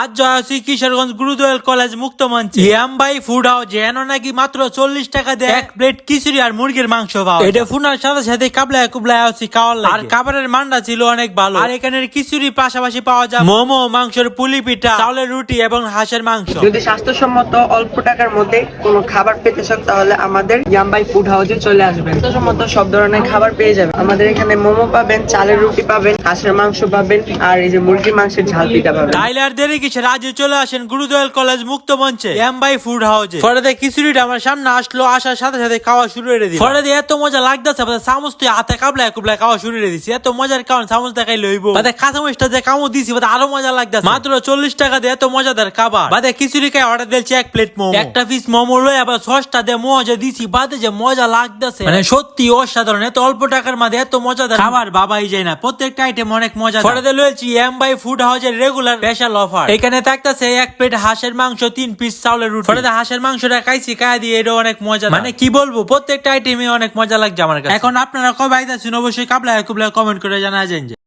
আজ জয় আছি কিশোরগঞ্জ গুরুদয়াল কলেজ মুক্ত মঞ্চে। ইয়ামবাই ফুড হাউস যেন নাকি মাত্র চল্লিশ টাকা দিয়ে। এক প্লেট খিচুড়ি আর মুরগির মাংস পাওয়া এটা ফুনার সাথে সাথে কাবলায় কুবলায় আছি খাওয়ার আর খাবারের মানটা ছিল অনেক ভালো। আর এখানের খিচুড়ি পাশাপাশি পাওয়া যায় মোমো মাংসের পুলি পিঠা চাউলের রুটি এবং হাঁসের মাংস। যদি স্বাস্থ্যসম্মত অল্প টাকার মধ্যে কোনো খাবার পেতে চান তাহলে আমাদের ইয়াম্বাই ফুড হাউসে চলে আসবেন। স্বাস্থ্যসম্মত সব ধরনের খাবার পেয়ে যাবেন। আমাদের এখানে মোমো পাবেন চালের রুটি পাবেন হাঁসের মাংস পাবেন আর এই যে মুরগির মাংসের ঝাল পিঠা পাবেন। দেরি কিছু রাজু চলে আসেন গুরুদয়াল কলেজ মুক্ত মঞ্চে এমবাই ফুড হাউসে। ফলে খিচুড়িটা আমার সামনে আসলো আসার সাথে সাথে খাওয়া শুরু করে দিই ফলে এত মজা লাগতেছে চামচ তুই হাতে কাবলায় কুবলায় খাওয়া শুরু করে দিছি। এত মজার কারণ চামচ দেখাই লইব। বাদে কাঁচামচটা যে কামড় দিছি বাদে আরও মজা লাগতেছে। মাত্র চল্লিশ টাকা দিয়ে এত মজাদার খাবার। বাদে খিচুড়ি খাই অর্ডার দিয়েছি এক প্লেট মোমো। একটা পিস মোমো লই আবার সসটা দিয়ে মজা দিছি বাদে যে মজা লাগতেছে। মানে সত্যি অসাধারণ এত অল্প টাকার মাঝে এত মজাদার খাবার বাবাই যায় না প্রত্যেকটা আইটেম অনেক মজা ফলে লয়েছি এম বাই ফুড হাউসের রেগুলার স্পেশাল অফার এখানে থাকতেছে এক প্লেট হাঁসের মাংস তিন পিস চাউলের রুটি। ফলে হাঁসের মাংসটা খাইছি খাই দিয়ে এটা অনেক মজা মানে কি বলব প্রত্যেকটা আইটেমে অনেক মজা লাগছে আমার কাছে। এখন আপনারা কবে আইতেছেন অবশ্যই কাবলা কুবলা কমেন্ট করে জানা যায়